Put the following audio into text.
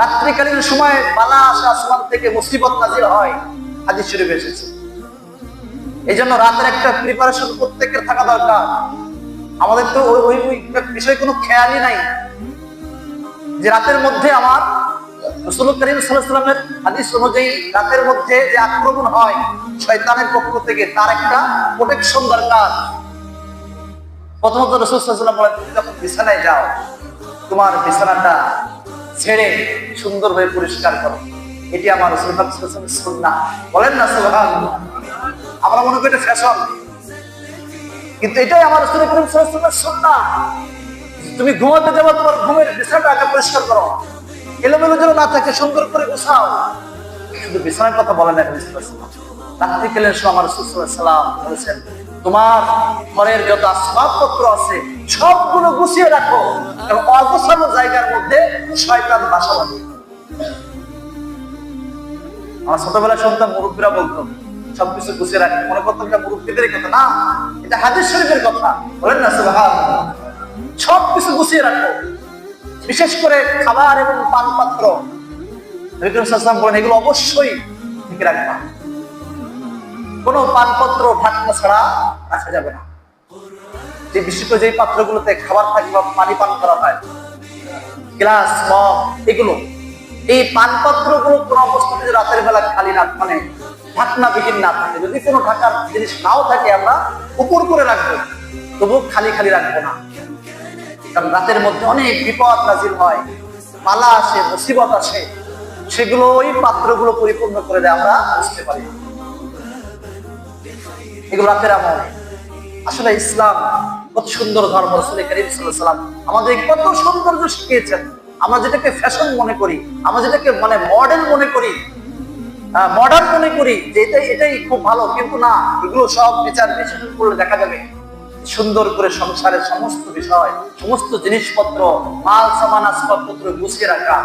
রাত্রিকালীন সময় বালা আসা আসমান থেকে মুসিবত নাজির হয়, হাদিস শরীফে এসেছে। এই জন্য রাতের একটা প্রিপারেশন প্রত্যেকের থাকা দরকার। আমাদের তো ওই ওই বিষয়ে কোনো খেয়ালই নাই যে রাতের মধ্যে আমার রসুল করিম সাল্লামের হাদিস অনুযায়ী রাতের মধ্যে যে আক্রমণ হয় শয়তানের পক্ষ থেকে, তার একটা প্রোটেকশন দরকার। প্রথমত রসুল সাল্লাম বলেন যখন বিছানায় যাও, তোমার বিছানাটা ছেড়ে সুন্দরভাবে পরিষ্কার করো। এটি আমার সুন্না বলেন না, সুবহানাল্লাহ। আমরা মনে করি ফ্যাশন। কিন্তু এটাই আমার রসুল করিম সাল্লামের সুন্না তুমি ঘুমাতে যাব, তোমার ঘুমের বিছানাটা পরিষ্কার করো। এলোমেলো যেন না থাকে, সুন্দর করে গুছাও। শুধু বিছানার কথা বলেন না রাত্রিকালের সময় আমার সাল্লাম বলেছেন তোমার ঘরের যত আসবাবপত্র আছে, সবগুলো গুছিয়ে রাখো এবং অগোছানো জায়গার মধ্যে শয়তান বাসা বাঁধে। আমার ছোটবেলায় শুনতাম মুরব্বীরা বলতো, সবকিছু গুছিয়ে রাখি। মনে করতাম এটা মুরব্বীদের কথা। না, এটা হাদিস শরীফের কথা। বলেন না, সুবহানাল্লাহ। সবকিছু গুছিয়ে রাখো। বিশেষ করে খাবার এবং পান পাত্র বিক্রম সাল্লাম বলেন, এগুলো অবশ্যই ঠিক রাখবা। কোনো পানপত্র ঢাকনা ছাড়া রাখা যাবে না। যে বিশেষ করে যে পাত্রগুলোতে খাবার থাকে বা পানি পান করা হয়, গ্লাস, মগ, এগুলো, এই পানপাত্রগুলো কোন অবস্থাতে রাতের বেলা খালি না মানে ঢাকনাবিহীন না থাকে। যদি কোনো ঢাকার জিনিস নাও থাকে, আমরা উপর করে রাখব তবু খালি খালি রাখব না। কারণ রাতের মধ্যে অনেক বিপদ নাজির হয়, পালা আসে, মুসিবত আসে সেগুলো ওই পাত্রগুলো পরিপূর্ণ করে দেয়, আমরা বুঝতে পারি। এগুলো রাতের আমল। আসলে ইসলাম কত সুন্দর ধর্ম, রসুল করিম সাল্লাম আমাদের কত সৌন্দর্য শিখিয়েছেন। আমরা যেটাকে ফ্যাশন মনে করি, আমরা যেটাকে মানে মডেল মনে করি মডার্ন মনে করি, যে এটাই এটাই খুব ভালো, কিন্তু না, এগুলো সব বিচার বিশ্লেষণ করলে দেখা যাবে সুন্দর করে সংসারের সমস্ত বিষয়, সমস্ত জিনিসপত্র, মাল, সামান, আসবাবপত্র গুছিয়ে রাখা।